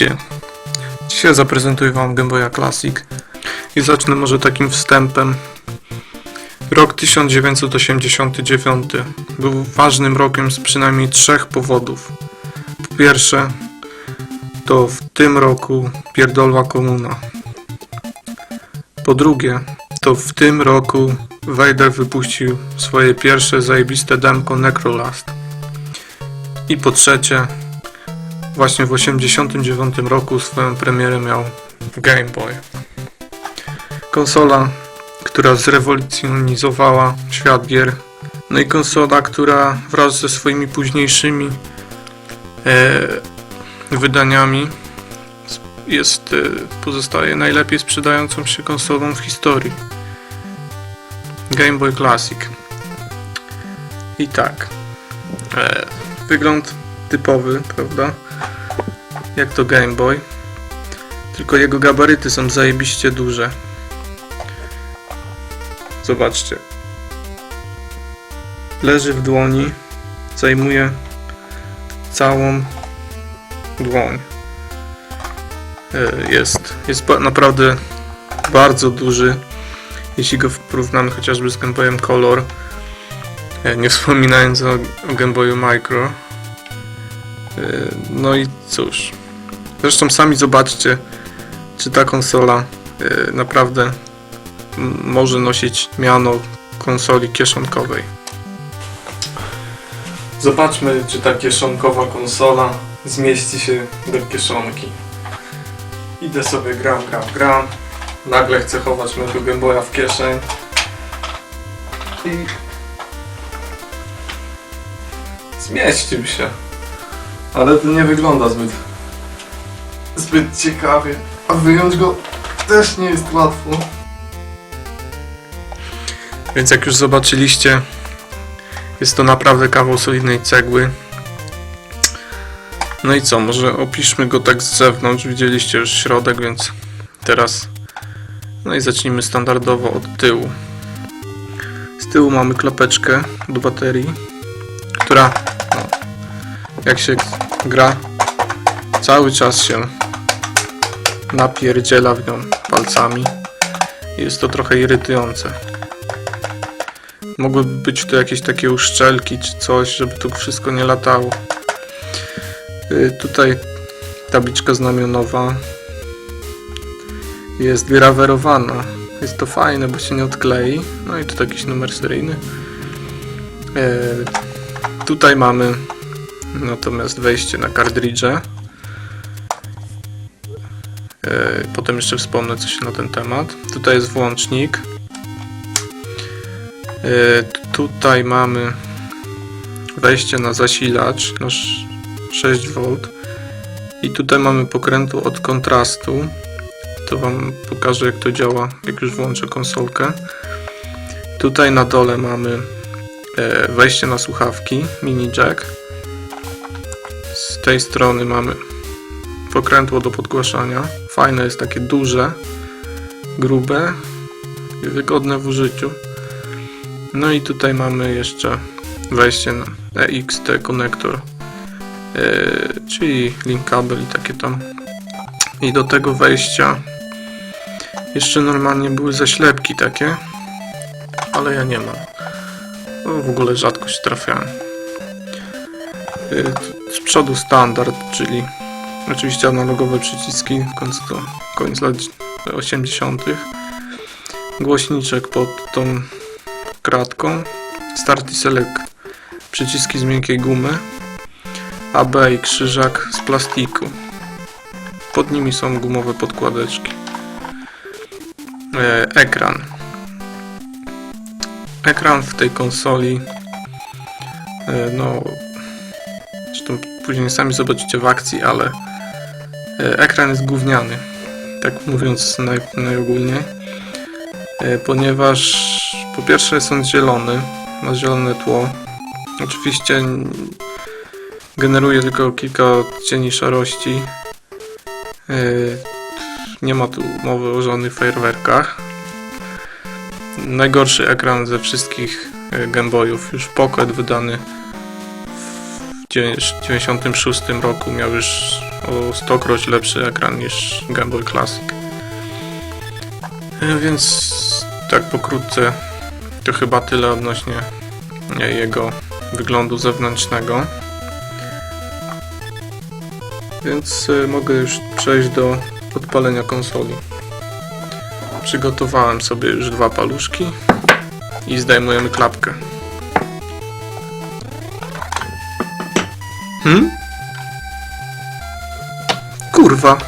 Witajcie. Dzisiaj zaprezentuję Wam Game Boya Classic i zacznę może takim wstępem. Rok 1989 był ważnym rokiem z przynajmniej trzech powodów. Po pierwsze, to w tym roku pierdolła komuna. Po drugie, to w tym roku Vader wypuścił swoje pierwsze zajebiste demko Necrolast. I po trzecie, Właśnie w 1989 roku swoją premierę miał Game Boy. Konsola, która zrewolucjonizowała świat gier. No i konsola, która wraz ze swoimi późniejszymi e, wydaniami jest, e, pozostaje najlepiej sprzedającą się konsolą w historii. Game Boy Classic. I tak. E, wygląd typowy, prawda? Jak to Game Boy. Tylko jego gabaryty są zajebiście duże. Zobaczcie. Leży w dłoni, zajmuje całą dłoń. E, Jest, jest naprawdę bardzo duży, jeśli go porównamy chociażby z Game Boyem Color. E, Nie wspominając o, o Game Boyu Micro. E, No i cóż. Zresztą sami zobaczcie, czy ta konsola e, naprawdę może nosić miano konsoli kieszonkowej. Zobaczmy, czy ta kieszonkowa konsola zmieści się do kieszonki. Idę sobie gram, gram, gram. Nagle chcę chować mojego Game Boya w kieszeń. I... Zmieścił się. Ale to nie wygląda zbyt zbyt ciekawie, a wyjąć go też nie jest łatwo. Więc jak już zobaczyliście, jest to naprawdę kawał solidnej cegły. No i co, może opiszmy go tak z zewnątrz, widzieliście już środek, więc teraz no i zacznijmy standardowo od tyłu. Z tyłu mamy klapeczkę do baterii, która no, jak się gra cały czas się napierdziela w nią palcami. Jest to trochę irytujące. Mogłyby być tu jakieś takie uszczelki czy coś, żeby tu wszystko nie latało. Y, Tutaj tabliczka znamionowa jest grawerowana. Jest to fajne, bo się nie odklei. No i tu jakiś numer seryjny. Y, Tutaj mamy natomiast wejście na kartridże. E, Potem jeszcze wspomnę coś na ten temat. Tutaj jest włącznik. T- Tutaj mamy wejście na zasilacz na sz- 6V. I tutaj mamy pokrętło od kontrastu. To Wam pokażę jak to działa, jak już włączę konsolkę. Tutaj na dole mamy e, wejście na słuchawki, mini jack. Z tej strony mamy pokrętło do podgłaszania. Fajne jest takie duże, grube i wygodne w użyciu. No i tutaj mamy jeszcze wejście na EXT konektor, yy, czyli link kabel i takie tam. I do tego wejścia jeszcze normalnie były zaślepki takie, ale ja nie mam. No, w ogóle rzadko się trafiałem. Yy, z przodu standard, czyli Oczywiście analogowe przyciski, koniec, koniec lat 80. Głośniczek pod tą kratką. Start i select. Przyciski z miękkiej gumy. AB i krzyżak z plastiku. Pod nimi są gumowe podkładeczki. E, ekran. Ekran w tej konsoli. E, no. Zresztą później sami zobaczycie w akcji, ale Ekran jest gówniany, tak mówiąc naj, najogólniej, E, ponieważ po pierwsze jest on zielony, ma zielone tło. Oczywiście generuje tylko kilka cieni szarości. E, Nie ma tu mowy o żadnych fajerwerkach. Najgorszy ekran ze wszystkich e, Game Boyów, już Pocket wydany w 1996 roku miał już o stokroć lepszy ekran niż Game Boy Classic. E, Więc tak pokrótce to chyba tyle odnośnie e, jego wyglądu zewnętrznego. Więc e, mogę już przejść do odpalenia konsoli. Przygotowałem sobie już dwa paluszki i zdejmujemy klapkę. Hmm? Kurwa.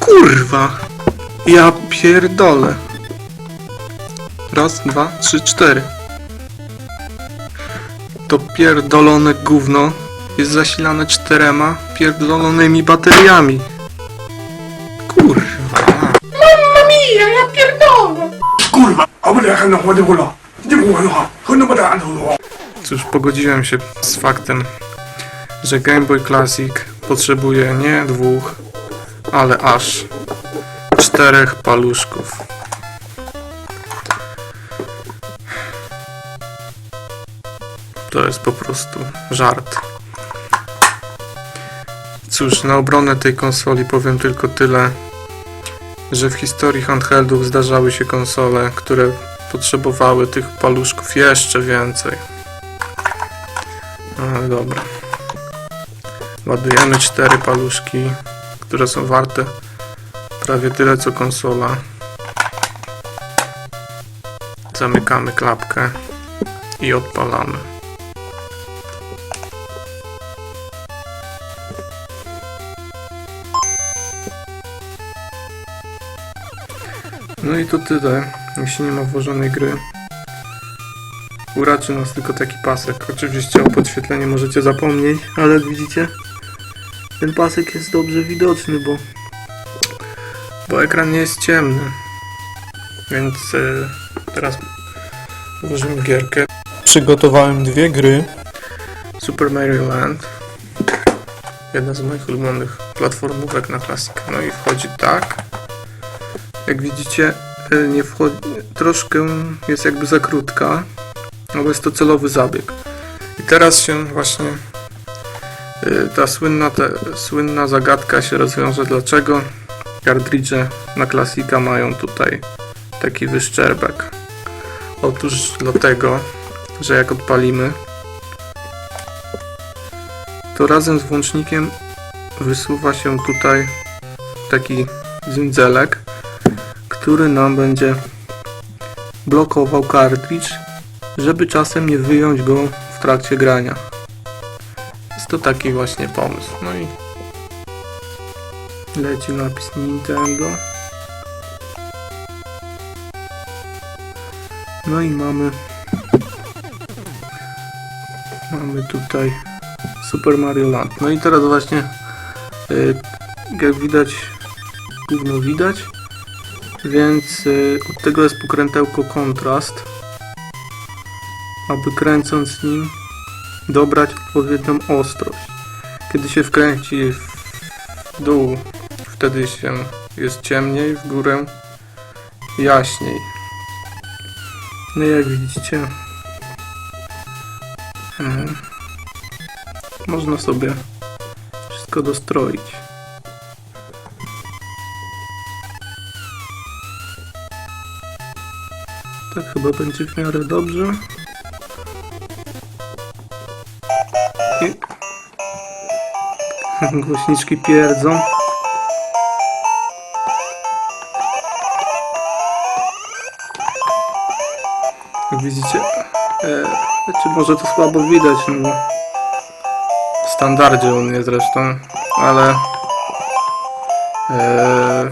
Kurwa. Ja pierdolę. Raz, dwa, trzy, cztery. To pierdolone gówno jest zasilane czterema pierdolonymi bateriami. Kurwa. kurwa, abu da kan wani kula, ji ku Cóż, pogodziłem się z faktem, że Game Boy Classic potrzebuje nie dwóch, ale aż czterech paluszków. To jest po prostu żart. Cóż, na obronę tej konsoli powiem tylko tyle, że w historii handheldów zdarzały się konsole, które potrzebowały tych paluszków jeszcze więcej. Ale dobra. Ładujemy cztery paluszki, które są warte prawie tyle co konsola. Zamykamy klapkę i odpalamy. No i to tyle, jeśli nie ma włożonej gry. Uraczy nas tylko taki pasek. Oczywiście o podświetlenie możecie zapomnieć, ale jak widzicie, ten pasek jest dobrze widoczny, bo, bo ekran nie jest ciemny. Więc e, teraz włożymy gierkę. Przygotowałem dwie gry. Super Mario Land. Jedna z moich ulubionych platformówek na klasykę. No i wchodzi tak. Jak widzicie, nie wchodzi, troszkę jest jakby za krótka. No bo jest to celowy zabieg. I teraz się właśnie y, ta słynna, te, słynna zagadka się rozwiąże, dlaczego kartridże na klasika mają tutaj taki wyszczerbek. Otóż dlatego, że jak odpalimy, to razem z włącznikiem wysuwa się tutaj taki dzędzelek, który nam będzie blokował kartridż żeby czasem nie wyjąć go w trakcie grania. Jest to taki właśnie pomysł. No i leci napis Nintendo. No i mamy mamy tutaj Super Mario Land. No i teraz właśnie y, jak widać gówno widać więc y, od tego jest pokrętełko kontrast aby kręcąc nim dobrać odpowiednią ostrość. Kiedy się wkręci w dół, wtedy się jest ciemniej, w górę jaśniej. No jak widzicie, mm, można sobie wszystko dostroić. Tak chyba będzie w miarę dobrze. I... Głośniczki pierdzą. Jak widzicie, e, czy może to słabo widać, no w standardzie u mnie zresztą, ale e,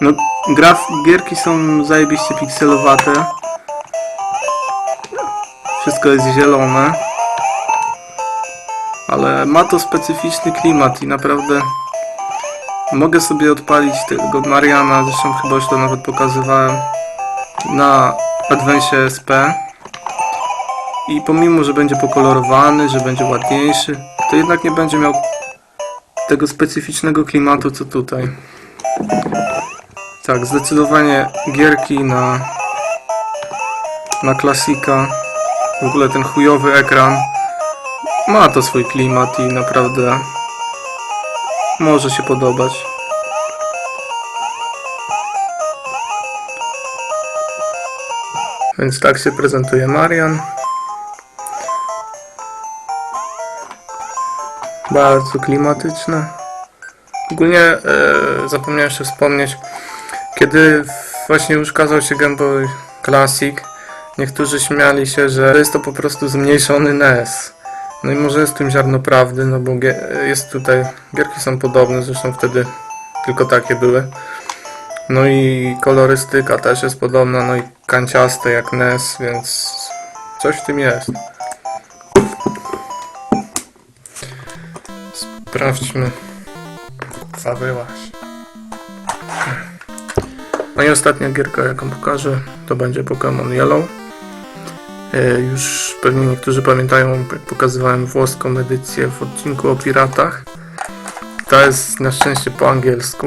no graf, gierki są zajebiście pikselowate. Wszystko jest zielone ale ma to specyficzny klimat i naprawdę mogę sobie odpalić tego Mariana, zresztą chyba już to nawet pokazywałem na Advance SP i pomimo, że będzie pokolorowany, że będzie ładniejszy, to jednak nie będzie miał tego specyficznego klimatu co tutaj. Tak, zdecydowanie gierki na na klasika. W ogóle ten chujowy ekran ma to swój klimat i naprawdę może się podobać. Więc tak się prezentuje Marian. Bardzo klimatyczne. Ogólnie e, zapomniałem jeszcze wspomnieć, kiedy właśnie już ukazał się Game Boy Classic, niektórzy śmiali się, że jest to po prostu zmniejszony NES. No i może jest tym ziarno prawdy, no bo jest tutaj, gierki są podobne, zresztą wtedy tylko takie były. No i kolorystyka też jest podobna, no i kanciaste jak NES, więc coś w tym jest. Sprawdźmy. Zabyłaś. No i ostatnia gierka, jaką pokażę, to będzie Pokémon Yellow. E, Już pewnie niektórzy pamiętają, jak pokazywałem włoską edycję w odcinku o piratach. Ta jest na szczęście po angielsku.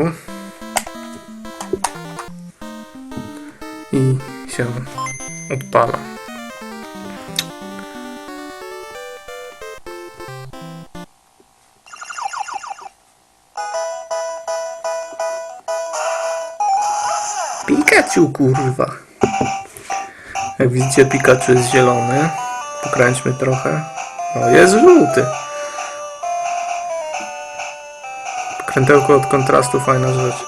I się odpala. Pikachu, kurwa. Jak widzicie, Pikachu jest zielony. Pokręćmy trochę. O, jest żółty. Krętełko od kontrastu, fajna rzecz.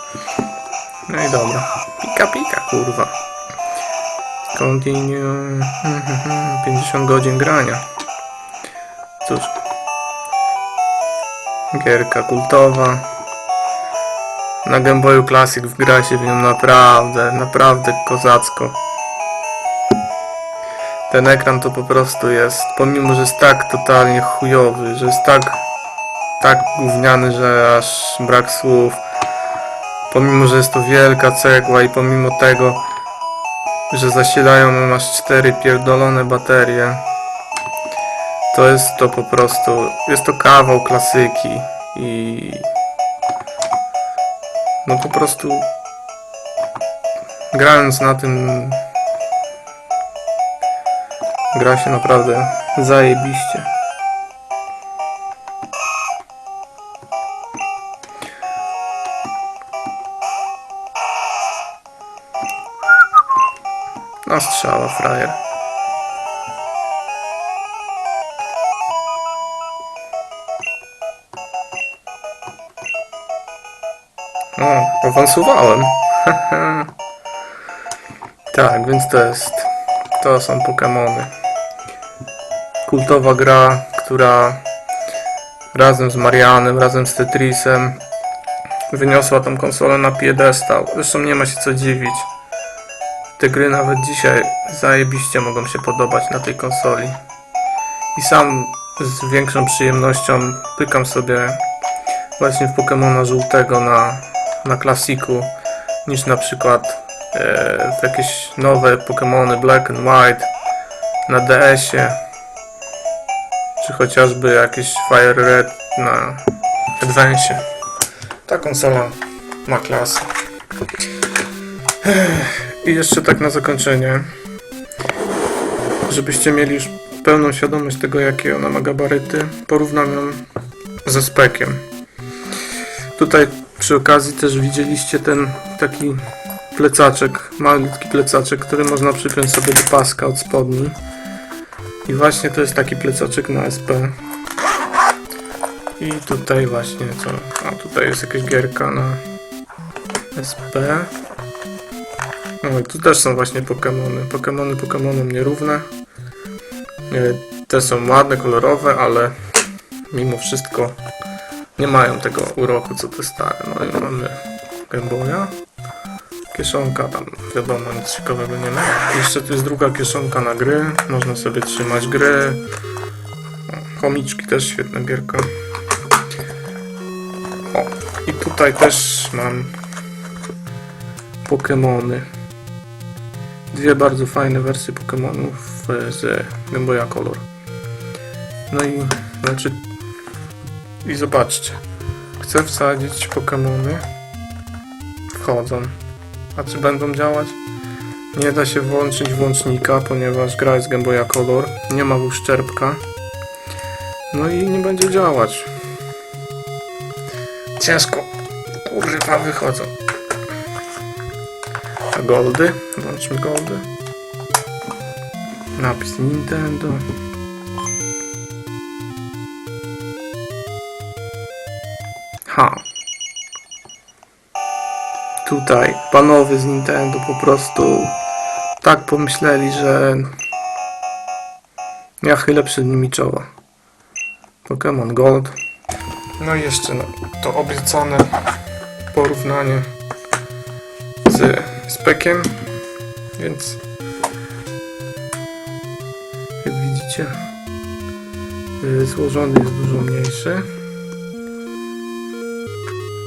No i dobra. Pika, pika, kurwa. Continue. 50 godzin grania. Cóż. Gierka kultowa. Na Game Boyu Classic wgra się w nią naprawdę, naprawdę kozacko. Ten ekran to po prostu jest, pomimo że jest tak totalnie chujowy, że jest tak, tak gówniany, że aż brak słów. Pomimo, że jest to wielka cegła i pomimo tego, że zasilają nam aż cztery pierdolone baterie, to jest to po prostu, jest to kawał klasyki i no po prostu grając na tym gra się naprawdę zajebiście. Na strzała frajer. Awansowałem. tak, więc to jest. To są Pokémony. Kultowa gra, która razem z Marianem, razem z Tetrisem wyniosła tą konsolę na piedestał. Zresztą nie ma się co dziwić. Te gry nawet dzisiaj zajebiście mogą się podobać na tej konsoli. I sam z większą przyjemnością pykam sobie właśnie w Pokemona żółtego na, na klasiku niż na przykład e, jakieś nowe Pokemony Black and White na DS-ie czy chociażby jakieś Fire Red na Advance. Ta konsola ma klasę. I jeszcze tak na zakończenie, żebyście mieli już pełną świadomość tego, jakie ona ma gabaryty, porównam ją ze spekiem. Tutaj przy okazji też widzieliście ten taki plecaczek, malutki plecaczek, który można przypiąć sobie do paska od spodni. I właśnie to jest taki plecaczek na SP. I tutaj właśnie co? A tutaj jest jakaś gierka na SP. No i tu też są właśnie Pokémony. Pokémony Pokémonom nierówne. E, Te są ładne, kolorowe, ale mimo wszystko nie mają tego uroku co te stare. No i mamy Game Boya. Kieszonka tam wiadomo nic ciekawego nie ma. Jeszcze tu jest druga kieszonka na gry. Można sobie trzymać gry. O, Chomiczki też świetna gierka. O, i tutaj też mam Pokémony. Dwie bardzo fajne wersje Pokémonów e, z Game Boya Color. No i znaczy i zobaczcie. Chcę wsadzić Pokémony. Wchodzą. A czy będą działać? Nie da się włączyć włącznika, ponieważ gra jest Game Color, nie ma uszczerbka. No i nie będzie działać. Ciężko. Kurwa, wychodzą. A goldy? Włączmy goldy. Napis Nintendo. Ha. Tutaj panowie z Nintendo po prostu tak pomyśleli, że ja chylę przed nimi czoła. Pokémon Gold. No i jeszcze no, to obiecane porównanie z spekiem, więc jak widzicie y, złożony jest dużo mniejszy,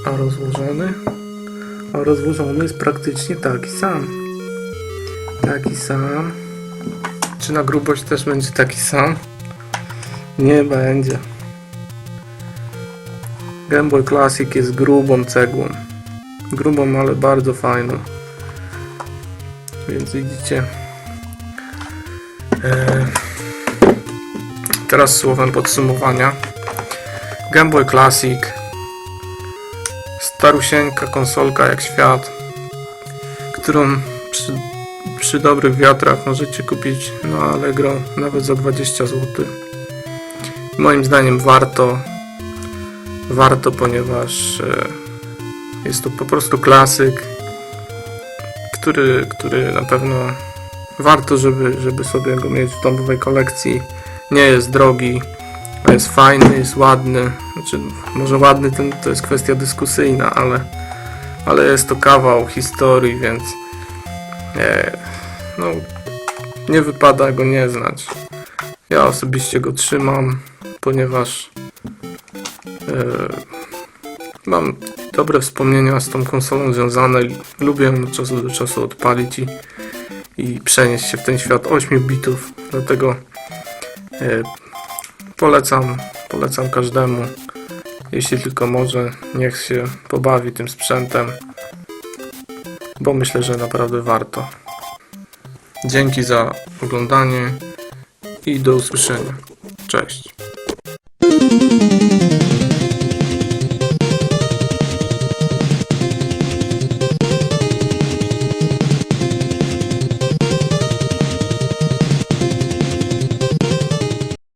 a rozłożony a rozłożony jest praktycznie taki sam. Taki sam. Czy na grubość też będzie taki sam? Nie będzie. Game Boy Classic jest grubą cegłą. Grubą, ale bardzo fajną. Więc widzicie. E, teraz słowem podsumowania. Game Boy Classic. Starusieńka konsolka jak świat, którą przy, przy dobrych wiatrach możecie kupić na Allegro nawet za 20 zł. Moim zdaniem warto, warto, ponieważ e, jest to po prostu klasyk, który, który na pewno warto, żeby, żeby sobie go mieć w domowej kolekcji. Nie jest drogi, a jest fajny, jest ładny. Znaczy, może ładny ten, to jest kwestia dyskusyjna, ale, ale jest to kawał historii, więc e, no, nie wypada go nie znać. Ja osobiście go trzymam, ponieważ e, mam dobre wspomnienia z tą konsolą związane. Lubię od czasu do czasu odpalić i, i przenieść się w ten świat 8 bitów. Dlatego e, polecam, polecam każdemu, jeśli tylko może, niech się pobawi tym sprzętem, bo myślę, że naprawdę warto. Dzięki za oglądanie i do usłyszenia. Cześć.